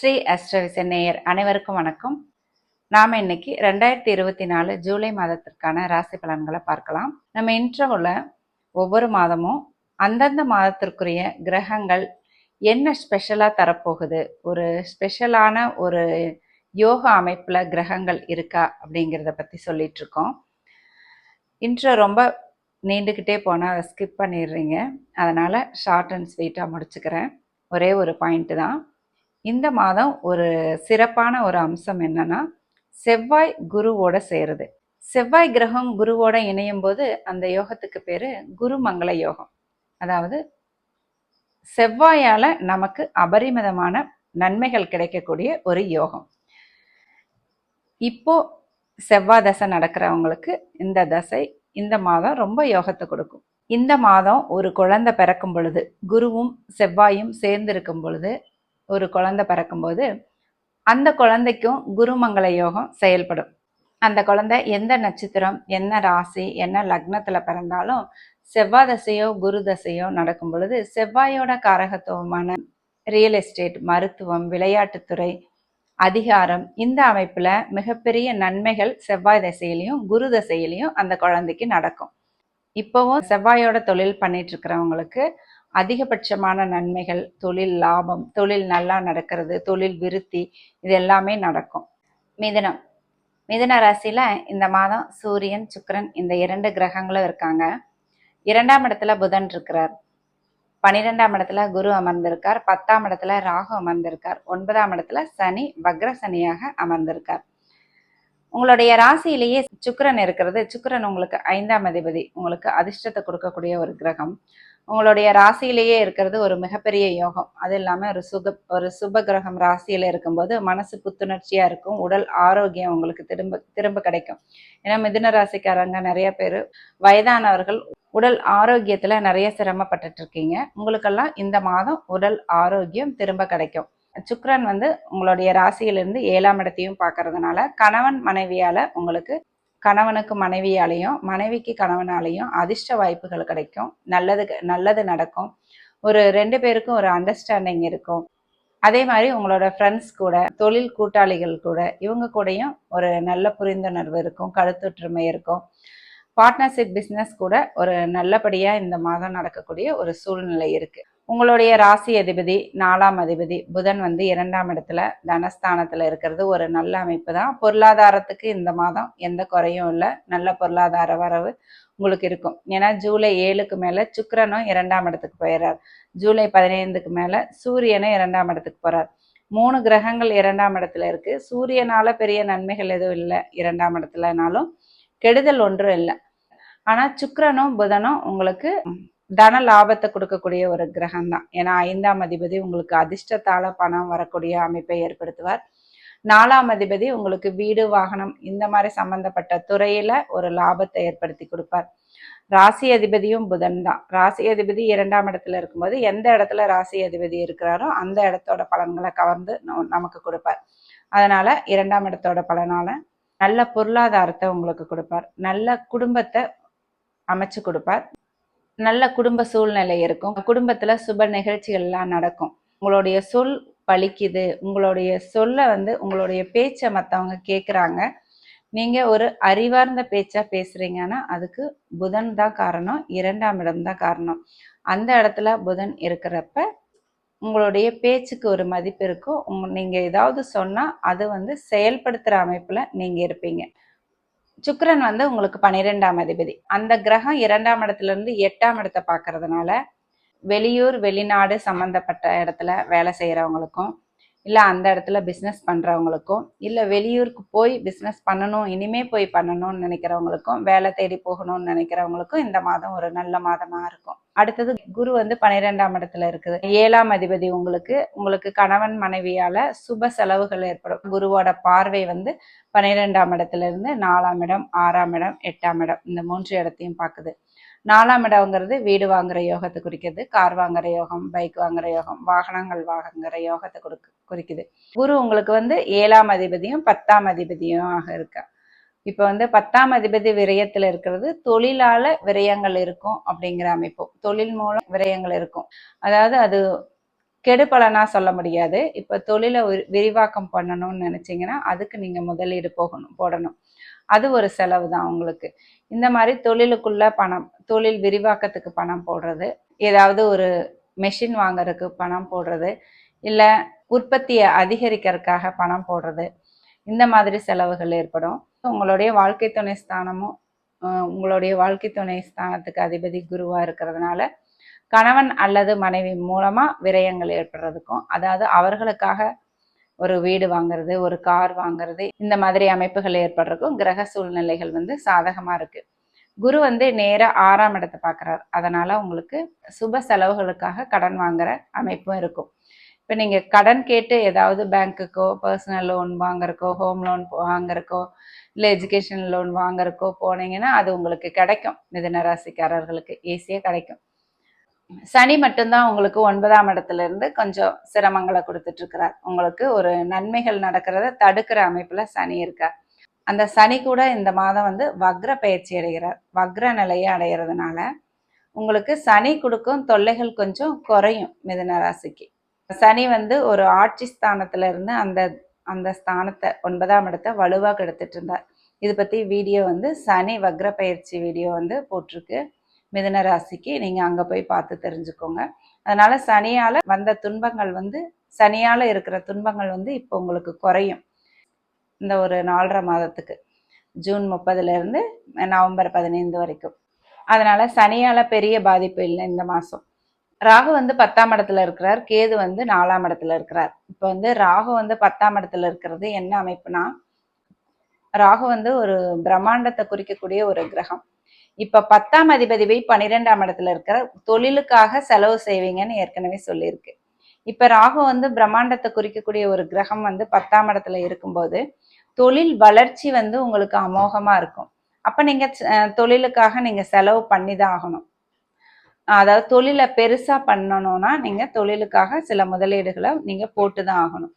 ஸ்ரீ அஸ்ட்ரவிசன் நேயர் அனைவருக்கும் வணக்கம். நாம இன்னைக்கு ரெண்டாயிரத்தி இருபத்தி நாலு ஜூலை மாதத்திற்கான ராசி பலன்களை பார்க்கலாம். நம்ம இன்ட்ரோவில் ஒவ்வொரு மாதமும் அந்தந்த மாதத்திற்குரிய கிரகங்கள் என்ன ஸ்பெஷலாக தரப்போகுது? ஒரு ஸ்பெஷலான ஒரு யோகா அமைப்பில் கிரகங்கள் இருக்கா அப்படிங்கிறத பற்றி சொல்லிட்டு இருக்கோம். இன்ட்ரோ ரொம்ப நீண்டுக்கிட்டே போனால் அதை ஸ்கிப் பண்ணிடுறீங்க. அதனால் ஷார்ட் அண்ட் ஸ்வீட்டாக முடிச்சுக்கிறேன். ஒரே ஒரு பாயிண்ட்டு தான். இந்த மாதம் ஒரு சிறப்பான ஒரு அம்சம் என்னன்னா செவ்வாய் குருவோட சேருது. செவ்வாய் கிரகம் குருவோட இணையும் போது அந்த யோகத்துக்கு பேரு குருமங்கள யோகம். அதாவது செவ்வாயால நமக்கு அபரிமிதமான நன்மைகள் கிடைக்கக்கூடிய ஒரு யோகம். இப்போ செவ்வாய் தசை நடக்கிறவங்களுக்கு இந்த தசை இந்த மாதம் ரொம்ப யோகத்தை கொடுக்கும். இந்த மாதம் ஒரு குழந்தை பிறக்கும் பொழுது குருவும் செவ்வாயும் சேர்ந்து இருக்கும் பொழுது ஒரு குழந்தை பிறக்கும்போது அந்த குழந்தைக்கும் குருமங்கள யோகம் செயல்படும். அந்த குழந்தை எந்த நட்சத்திரம் என்ன ராசி என்ன லக்னத்துல பிறந்தாலும் செவ்வாய் தசையோ குரு தசையோ நடக்கும் பொழுது செவ்வாயோட காரகத்துவமான ரியல் எஸ்டேட் மருத்துவம் விளையாட்டுத்துறை அதிகாரம் இந்த அமைப்புல மிகப்பெரிய நன்மைகள் செவ்வாய் தசையிலையும் குரு தசையிலையும் அந்த குழந்தைக்கு நடக்கும். இப்போவும் செவ்வாயோட தொழில் பண்ணிட்டு இருக்கிறவங்களுக்கு அதிகபட்சமான நன்மைகள் தொழில் லாபம் தொழில் நல்லா நடக்கிறது தொழில் விருத்தி இது எல்லாமே நடக்கும். மிதுனம். மிதன ராசியில் இந்த மாதம் சூரியன் சுக்கரன் இந்த இரண்டு கிரகங்களும் இருக்காங்க. இரண்டாம் இடத்துல புதன் இருக்கிறார். பனிரெண்டாம் இடத்துல குரு அமர்ந்திருக்கார். பத்தாம் இடத்துல ராகு அமர்ந்திருக்கார். ஒன்பதாம் இடத்துல சனி வக்ர சனியாக அமர்ந்திருக்கார். உங்களுடைய ராசியிலேயே சுக்கரன் இருக்கிறது. சுக்கரன் உங்களுக்கு ஐந்தாம் அதிபதி. உங்களுக்கு அதிர்ஷ்டத்தை கொடுக்கக்கூடிய ஒரு கிரகம். உங்களுடைய ராசியிலேயே இருக்கிறது ஒரு மிகப்பெரிய யோகம். அது இல்லாமல் ஒரு சுக ஒரு சுப கிரகம் ராசியில் இருக்கும்போது மனசு புத்துணர்ச்சியாக இருக்கும். உடல் ஆரோக்கியம் உங்களுக்கு திரும்ப திரும்ப கிடைக்கும். ஏன்னா மிதுன ராசிக்காரங்க நிறைய பேர் வயதானவர்கள் உடல் ஆரோக்கியத்தில் நிறைய சிரமப்பட்டுட்டு இருக்கீங்க உங்களுக்கெல்லாம் இந்த மாதம் உடல் ஆரோக்கியம் திரும்ப கிடைக்கும். சுக்ரன் வந்து உங்களுடைய ராசியிலிருந்து ஏழாம் இடத்தையும் பார்க்கறதுனால கணவன் மனைவியால் உங்களுக்கு கணவனுக்கு மனைவியாலையும் மனைவிக்கு கணவனாலையும் அதிர்ஷ்ட வாய்ப்புகள் கிடைக்கும். நல்லது நல்லது நடக்கும். ஒரு ரெண்டு பேருக்கும் ஒரு அண்டர்ஸ்டாண்டிங் இருக்கும். அதே மாதிரி உங்களோட ஃப்ரெண்ட்ஸ் கூட தொழில் கூட்டாளிகள் கூட இவங்க கூடயும் ஒரு நல்ல புரிந்துணர்வு இருக்கும் கருத்தொற்றுமை இருக்கும். பார்ட்னர்ஷிப் பிஸ்னஸ் கூட ஒரு நல்லபடியாக இந்த மாதம் நடக்கக்கூடிய ஒரு சூழ்நிலை இருக்குது உங்களுடைய ராசி அதிபதி நாலாம் அதிபதி புதன் வந்து இரண்டாம் இடத்துல தனஸ்தானத்தில் இருக்கிறது. ஒரு நல்ல அமைப்பு தான். பொருளாதாரத்துக்கு இந்த மாதம் எந்த குறையும் இல்லை. நல்ல பொருளாதார வரவு உங்களுக்கு இருக்கும். ஏன்னா ஜூலை ஏழுக்கு மேலே சுக்கரனும் இரண்டாம் இடத்துக்கு போயிடுறார் ஜூலை பதினைந்துக்கு மேலே சூரியனும் இரண்டாம் இடத்துக்கு போகிறார் மூணு கிரகங்கள் இரண்டாம் இடத்துல இருக்கு. சூரியனால பெரிய நன்மைகள் எதுவும் இல்லை இரண்டாம் இடத்துலனாலும். கெடுதல் ஒன்றும் இல்லை. ஆனால் சுக்கரனும் புதனும் உங்களுக்கு தன லாபத்தை கொடுக்கக்கூடிய ஒரு கிரகம் தான் ஏன்னா ஐந்தாம் அதிபதி உங்களுக்கு அதிர்ஷ்டத்தால பணம் வரக்கூடிய அமைப்பை ஏற்படுத்துவார். நாலாம் அதிபதி உங்களுக்கு வீடு வாகனம் இந்த மாதிரி சம்பந்தப்பட்ட துறையில ஒரு லாபத்தை ஏற்படுத்தி கொடுப்பார். ராசி அதிபதியும் புதன் தான். ராசி அதிபதி இரண்டாம் இடத்துல இருக்கும்போது எந்த இடத்துல ராசி அதிபதி இருக்கிறாரோ அந்த இடத்தோட பலன்களை கவர்ந்து நமக்கு கொடுப்பார். அதனால இரண்டாம் இடத்தோட பலனால நல்ல பொருளாதாரத்தை உங்களுக்கு கொடுப்பார். நல்ல குடும்பத்தை அமைச்சு கொடுப்பார். நல்ல குடும்ப சூழ்நிலை இருக்கும். குடும்பத்துல சுப நிகழ்ச்சிகள் எல்லாம் நடக்கும். உங்களுடைய சொல் பழிக்குது. உங்களுடைய சொல்ல வந்து உங்களுடைய பேச்சை மற்றவங்க கேட்குறாங்க நீங்க ஒரு அறிவார்ந்த பேச்சா பேசுறீங்கன்னா அதுக்கு புதன் தான் காரணம். இரண்டாம் இடம் தான் காரணம். அந்த இடத்துல புதன் இருக்கிறப்ப உங்களுடைய பேச்சுக்கு ஒரு மதிப்பு இருக்கும். உங்க நீங்க ஏதாவது சொன்னா அது வந்து செயல்படுத்துற அமைப்புல நீங்க இருப்பீங்க. சுக்கரன் வந்து உங்களுக்கு பன்னிரெண்டாம் அதிபதி. அந்த கிரகம் இரண்டாம் இடத்துல இருந்து எட்டாம் இடத்தை பார்க்கறதுனால வெளியூர் வெளிநாடு சம்மந்தப்பட்ட இடத்துல வேலை செய்கிறவங்களுக்கும் இல்லை அந்த இடத்துல பிஸ்னஸ் பண்ணுறவங்களுக்கும் இல்லை வெளியூருக்கு போய் பிஸ்னஸ் பண்ணணும் இனிமே போய் பண்ணணும்னு நினைக்கிறவங்களுக்கும் வேலை தேடி போகணும்னு நினைக்கிறவங்களுக்கும் இந்த மாதம் ஒரு நல்ல மாதமாக இருக்கும். அடுத்தது குரு வந்து பன்னிரெண்டாம் இடத்துல இருக்குது. ஏழாம் அதிபதி உங்களுக்கு உங்களுக்கு கணவன் மனைவியால சுப செலவுகள் ஏற்படும். குருவோட பார்வை வந்து பன்னிரெண்டாம் இடத்துல இருந்து நாலாம் இடம் ஆறாம் இடம் எட்டாம் இடம் இந்த மூன்று இடத்தையும் பார்க்குது. நாலாம் இடம்ங்கிறது வீடு வாங்குற யோகத்தை குறிக்கிறது கார் வாங்குற யோகம் பைக் வாங்குற யோகம் வாகனங்கள் வாங்குற யோகத்தை கொடுக்கு குறிக்குது. குரு உங்களுக்கு வந்து ஏழாம் அதிபதியும் பத்தாம் அதிபதியும் ஆக இருக்கா இப்போ வந்து பத்தாம் அதிபதி விரயத்துல இருக்கிறது தொழிலால விரயங்கள் இருக்கும் அப்படிங்கிற அமைப்பு. தொழில் மூலம் விரயங்கள் இருக்கும். அதாவது அது கெடுபலனா சொல்ல முடியாது. இப்போ தொழிலை விரி- விரிவாக்கம் பண்ணணும்னு நினைச்சீங்கன்னா அதுக்கு நீங்க முதலீடு போகணும் போடணும். அது ஒரு செலவு தான் உங்களுக்கு இந்த மாதிரி தொழிலுக்குள்ள பணம் தொழில் விரிவாக்கத்துக்கு பணம் போடுறது ஏதாவது ஒரு மெஷின் வாங்குறதுக்கு பணம் போடுறது இல்லை உற்பத்தியை அதிகரிக்கிறதுக்காக பணம் போடுறது இந்த மாதிரி செலவுகள் ஏற்படும். உங்களுடைய வாழ்க்கை துணை ஸ்தானமும் உங்களுடைய வாழ்க்கை துணை ஸ்தானத்துக்கு அதிபதி குருவாக இருக்கிறதுனால கணவன் அல்லது மனைவி மூலமா விரயங்கள் ஏற்படுறதுக்கும் அதாவது அவர்களுக்காக ஒரு வீடு வாங்குறது ஒரு கார் வாங்குறது இந்த மாதிரி அமைப்புகள் ஏற்படுறதுக்கும் கிரக சூழ்நிலைகள் வந்து சாதகமா இருக்கு. குரு வந்து நேராக ஆறாம் இடத்தை பார்க்குறார். அதனால உங்களுக்கு சுப செலவுகளுக்காக கடன் வாங்குற அமைப்பும் இருக்கும். இப்போ நீங்கள் கடன் கேட்டு ஏதாவது பேங்க்குக்கோ பர்சனல் லோன் வாங்குறக்கோ ஹோம் லோன் வாங்குறக்கோ இல்லை எஜுகேஷன் லோன் வாங்குறக்கோ போனீங்கன்னா அது உங்களுக்கு கிடைக்கும். மிதுன ராசிக்காரர்களுக்கு ஈஸியாக கிடைக்கும். சனி மட்டும்தான் உங்களுக்கு ஒன்பதாம் இடத்துல இருந்து கொஞ்சம் சிரமங்களை கொடுத்துட்டு இருக்கிறார் உங்களுக்கு ஒரு நன்மைகள் நடக்கிறத தடுக்கிற அமைப்புல சனி இருக்கார். அந்த சனி கூட இந்த மாதம் வந்து வக்ர பயிற்சி அடைகிறார். வக்ர நிலையை அடைகிறதுனால உங்களுக்கு சனி கொடுக்கும் தொல்லைகள் கொஞ்சம் குறையும் மிதன ராசிக்கு. சனி வந்து ஒரு ஆட்சி ஸ்தானத்துல இருந்து அந்த அந்த ஸ்தானத்தை ஒன்பதாம் இடத்தை வலுவாக எடுத்துட்டு இருந்தார் இது பத்தி வீடியோ வந்து சனி வக்ர பயிற்சி வீடியோ வந்து போட்டிருக்கு. மிதுன ராசிக்கு நீங்க அங்க போய் பார்த்து தெரிஞ்சுக்கோங்க. அதனால சனியால வந்த துன்பங்கள் வந்து சனியால இருக்கிற துன்பங்கள் வந்து இப்போ உங்களுக்கு குறையும். இந்த ஒரு நாலரை மாதத்துக்கு. ஜூன் முப்பதுல இருந்து நவம்பர் பதினைந்து வரைக்கும். அதனால சனியால பெரிய பாதிப்பு இல்லை இந்த மாசம். ராகு வந்து பத்தாம் இடத்துல இருக்கிறார். கேது வந்து நாலாம் இடத்துல இருக்கிறார். இப்போ வந்து ராகு வந்து பத்தாம் இடத்துல இருக்கிறது என்ன அமைப்புனா ராகு வந்து ஒரு பிரம்மாண்டத்தை குறிக்கக்கூடிய ஒரு கிரகம். இப்ப பத்தாம் அதிபதி போய் பன்னிரெண்டாம் இடத்துல இருக்கிற தொழிலுக்காக செலவு செய்வீங்கன்னு ஏற்கனவே சொல்லியிருக்கு. இப்ப ராகு வந்து பிரம்மாண்டத்தை குறிக்கக்கூடிய ஒரு கிரகம் வந்து பத்தாம் இடத்துல இருக்கும்போது தொழில் வளர்ச்சி வந்து உங்களுக்கு அமோகமா இருக்கும். அப்ப நீங்க தொழிலுக்காக நீங்க செலவு பண்ணி தான் ஆகணும். அதாவது தொழிலை பெருசா பண்ணணும்னா நீங்க தொழிலுக்காக சில முதலீடுகளை நீங்க போட்டு தான் ஆகணும்.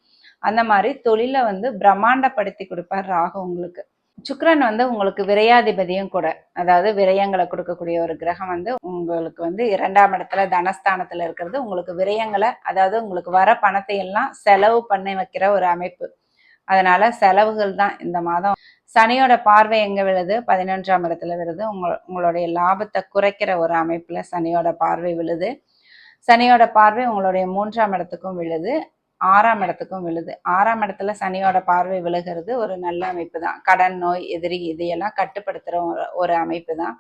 அந்த மாதிரி தொழிலை வந்து பிரம்மாண்டப்படுத்தி கொடுப்பார் ராகு உங்களுக்கு. சுக்ரன் வந்து உங்களுக்கு விரையாதிபதியும் கூட அதாவது விரயங்களை கொடுக்கக்கூடிய ஒரு கிரகம் வந்து உங்களுக்கு வந்து இரண்டாம் இடத்துல தனஸ்தானத்துல இருக்கிறது. உங்களுக்கு விரயங்களை அதாவது உங்களுக்கு வர பணத்தை எல்லாம் செலவு பண்ணி வைக்கிற ஒரு அமைப்பு. அதனால செலவுகள் தான் இந்த மாதம். சனியோட பார்வை எங்க விழுது? பதினொன்றாம் இடத்துல விழுது. உங்க உங்களுடைய லாபத்தை குறைக்கிற ஒரு அமைப்புல சனியோட பார்வை விழுது. சனியோட பார்வை உங்களுடைய மூன்றாம் இடத்துக்கும் விழுது. ஆறாம் இடத்துக்கும் விழுது. ஆறாம் இடத்துல சனியோட பார்வை விழுகிறது ஒரு நல்ல அமைப்பு தான் கடன் நோய் எதிரி இதையெல்லாம் கட்டுப்படுத்துகிற ஒரு- ஒரு அமைப்பு தான்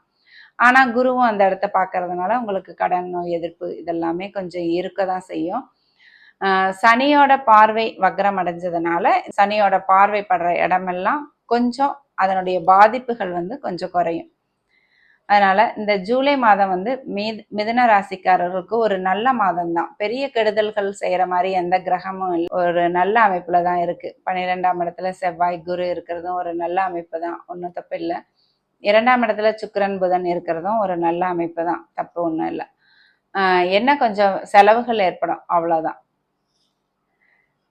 ஆனால் குருவும் அந்த இடத்த பார்க்கறதுனால உங்களுக்கு கடன் நோய் எதிர்ப்பு இதெல்லாமே கொஞ்சம் இருக்க தான் செய்யும் சனியோட பார்வை வக்ரம் அடைஞ்சதுனால சனியோட பார்வை படுற இடமெல்லாம் கொஞ்சம் அதனுடைய பாதிப்புகள் வந்து கொஞ்சம் குறையும். அதனால இந்த ஜூலை மாதம் வந்து மீது மிதுன ராசிக்காரர்களுக்கு ஒரு நல்ல மாதம் தான் பெரிய கெடுதல்கள் செய்யற மாதிரி எந்த கிரகமும் இல்லை. ஒரு நல்ல அமைப்புல தான் இருக்கு. பன்னிரெண்டாம் இடத்துல செவ்வாய் குரு இருக்கிறதும் ஒரு நல்ல அமைப்பு தான். ஒன்றும் தப்பு இல்லை. இரண்டாம் இடத்துல சுக்கரன் புதன் இருக்கிறதும் ஒரு நல்ல அமைப்பு தான். தப்பு ஒன்றும் இல்லை. என்ன கொஞ்சம் செலவுகள் ஏற்படும். அவ்வளோதான்